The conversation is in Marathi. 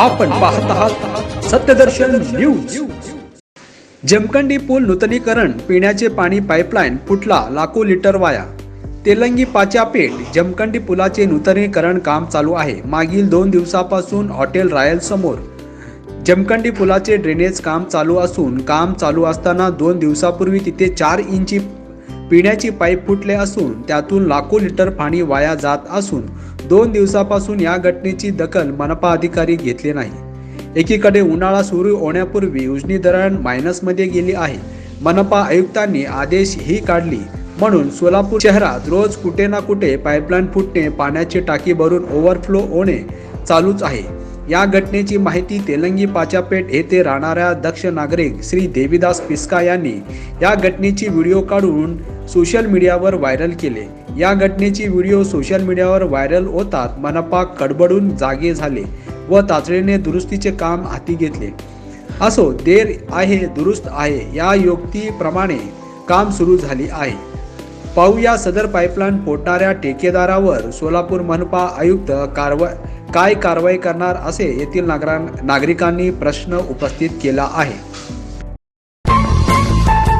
आपण पाहत आहात सत्यदर्शन न्यूज. जमखंडी पूल नूतनीकरण पिण्याचे पाणी पाईपलाईन फुटला लाखो लिटर वाया. तेलंगी पाच्यापेठ जमखंडी पुलाचे नूतनीकरण काम चालू आहे. मागील दोन दिवसापासून हॉटेल रॉयल समोर. जमखंडी पुलाचे ड्रेनेज काम चालू असून काम चालू असताना दोन दिवसापूर्वी तिथे चार इंची पिण्याची पाईप फुटले असून त्यातून लाखो लिटर पाणी वाया जात असून दोन दिवसापासून या घटनेची दखल मनपा अधिकारी घेतले नाही. एकीकडे उन्हाळा सुरू होण्यापूर्वी उजनी धरण मायनसमध्ये गेली आहे. मनपा आयुक्तांनी आदेश ही काढली म्हणून सोलापूर शहरात रोज कुठे ना कुठे पाईपलाईन फुटणे पाण्याची टाकी भरून ओव्हरफ्लो होणे चालूच आहे. या घटनेची माहिती तेलंगी पाचापेठ येथे राहणाऱ्या दक्ष नागरिक श्री देवीदास पिस्का यांनी या घटनेची व्हिडिओ काढून सोशल मीडियावर व्हायरल केले. या घटनेचे व्हिडिओ सोशल मीडियावर व्हायरल होतात मनपा कडबडून जागे झाले व तातडीने दुरुस्तीचे काम हाती घेतले. असो देर आहे दुरुस्त आहे या युक्तीप्रमाणे काम सुरू झाले आहे. पाहूया सदर पाईपलाईन फोडणाऱ्या ठेकेदारावर सोलापूर मनपा आयुक्त कारवाई काय कारवाई करणार असे येथील नागरा नागरिकांनी प्रश्न उपस्थित केला आहे.